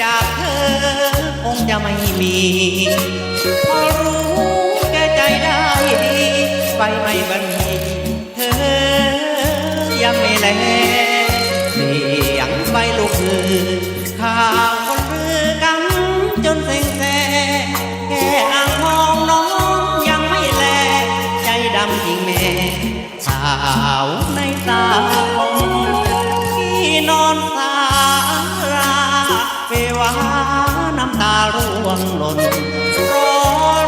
จากเธอคงจะไม่มีพอรู้แก่ใจได้ดีไฟไม่บันมีเธอยังไม่แลเสียงไฟลุกฮือข่าวคนลือกันจนเซ็งแซ่แค่อ่างมองน้องยังไม่แลใจดำจริงแม่สาวในตาของที่นอนสา ร่วงหล่นรอ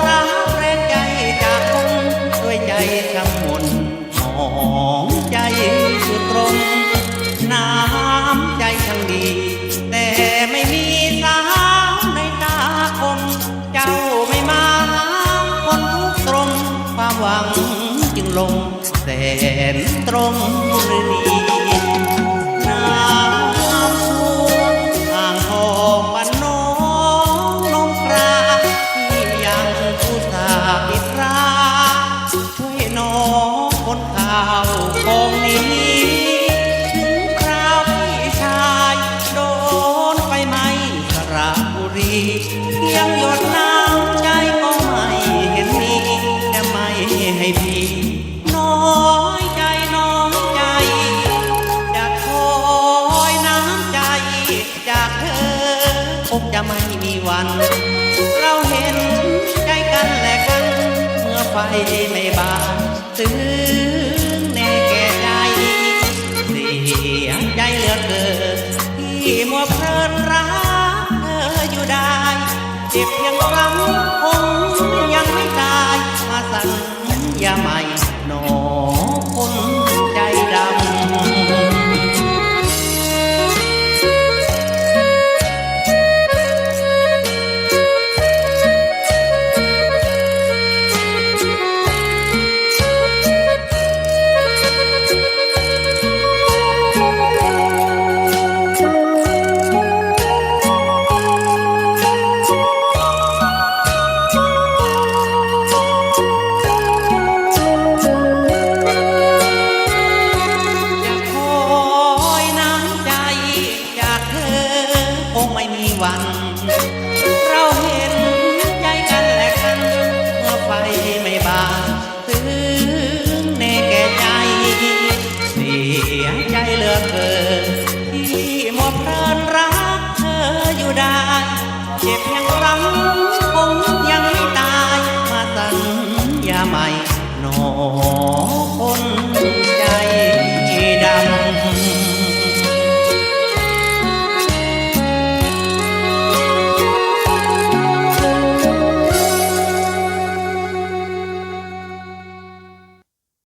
รักแรงใจจากคนด้วยใจช้ำมนหมองใจสุดตรง น้ำใจช่างดี แต่ไม่มีสาวในตาคม เจ้าไม่มาหาคนทุกตรง ความหวังจึงลงแสนตรงหรื ยังหยดน้ำใจก็ไม่เห็นมีจะไม่ให้พี่ น้อยใจน้อยใจ จะคอยน้ำใจ จากเธอคงจะไม่มีวัน เราเห็นใจกันและกัน เมื่อไฟไม่บานซึ้งแน่แก่ใจเสียใจเหลือเกินที่มัวเพลินรักเธออยู่ได้เจ็บเพียงครั้งคงยังไม่ตายมาสัญญาใหม่นอน วัน เราเห็นใจกันและกัน เมื่อไฟไม่บานถึงในแก่ใจ เสียใจเหลือเกินที่มัวเพลินรักเธออยู่ได้